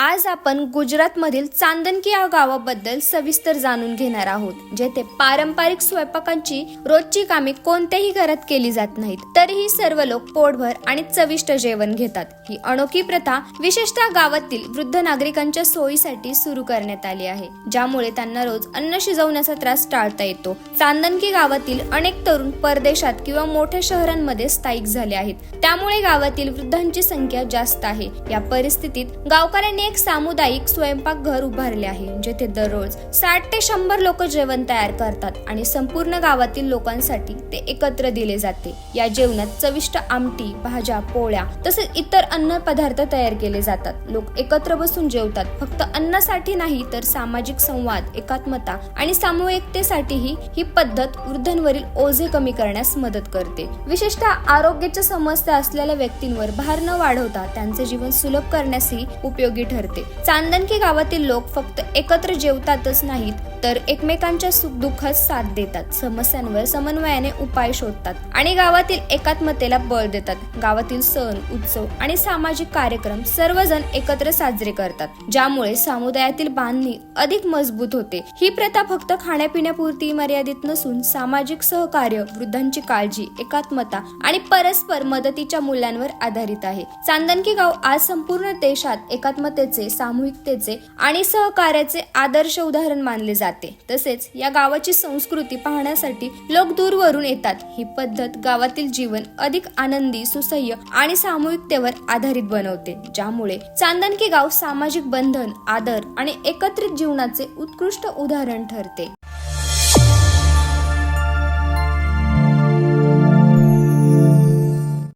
आज आपण गुजरातमधील चांदनकी या गावाबद्दल सविस्तर जाणून घेणार आहोत जेथे पारंपरिक स्वयंपाकांची रोजची कामे कोणत्याही घरात केली जात नाहीत. तरीही सर्व लोक पोटभर आणि चविष्ट जेवण घेतात. ही अनोखी प्रथा विशेषतः गावातील वृद्ध नागरिकांच्या सोयीसाठी सुरू करण्यात आली आहे. ज्यामुळे त्यांना रोज अन्न शिजवण्याचा त्रास टाळता येतो. चांदनकी गावातील अनेक तरुण परदेशात किंवा मोठ्या शहरांमध्ये स्थायिक झाले आहेत. त्यामुळे गावातील वृद्धांची संख्या जास्त आहे. या परिस्थितीत गावकऱ्यांनी एक सामुदायिक स्वयंपाक घर उभारले आहे जेथे दररोज साठ ते शंभर लोक जेवण तयार करतात आणि संपूर्ण गावातील लोकांसाठी ते एकत्र दिले जाते. या जेवणात चविष्ट आमटी भाज्या पोळ्या तसेच इतर अन्न पदार्थ तयार केले जातात. लोक एकत्र बसून जेवतात. फक्त अन्नासाठी नाही तर सामाजिक संवाद एकात्मता आणि सामूहिकतेसाठीही ही पद्धत वृद्धांवरील ओझे कमी करण्यास मदत करते. विशेषतः आरोग्याच्या समस्या असलेल्या व्यक्तींवर भार न वाढवता त्यांचे जीवन सुलभ करण्यासही उपयोगी ठरते. चांदणकी गावातील लोक फक्त एकत्र जेवतातच नाहीत तर एकमेकांच्या सुखदुःखात साथ देतात. समस्यांवर समन्वयाने उपाय शोधतात आणि गावातील एकात्मतेला बळ देतात. गावातील सण उत्सव आणि सामाजिक कार्यक्रम सर्वजण एकत्र साजरे करतात. ज्यामुळे समुदायातील बांधणी अधिक मजबूत होते. ही प्रथा फक्त खाण्यापिण्यापुरती मर्यादित नसून सामाजिक सहकार्य वृद्धांची काळजी एकात्मता आणि परस्पर मदतीच्या मूल्यांवर आधारित आहे. चांदणकी गाव आज संपूर्ण देशात एकात्मतेचे सामूहिकतेचे आणि सहकार्याचे आदर्श उदाहरण मानले जाते. तसेच या गावाची संस्कृती पाहण्यासाठी लोक दूरवरून येतात. ही पद्धत गावातील जीवन अधिक आनंदी सुसह्य आणि सामूहिकतेवर आधारित बनवते ज्यामुळे चांदनकी गाव सामाजिक बंधन आदर आणि एकत्रित जीवनाचे उत्कृष्ट उदाहरण ठरते.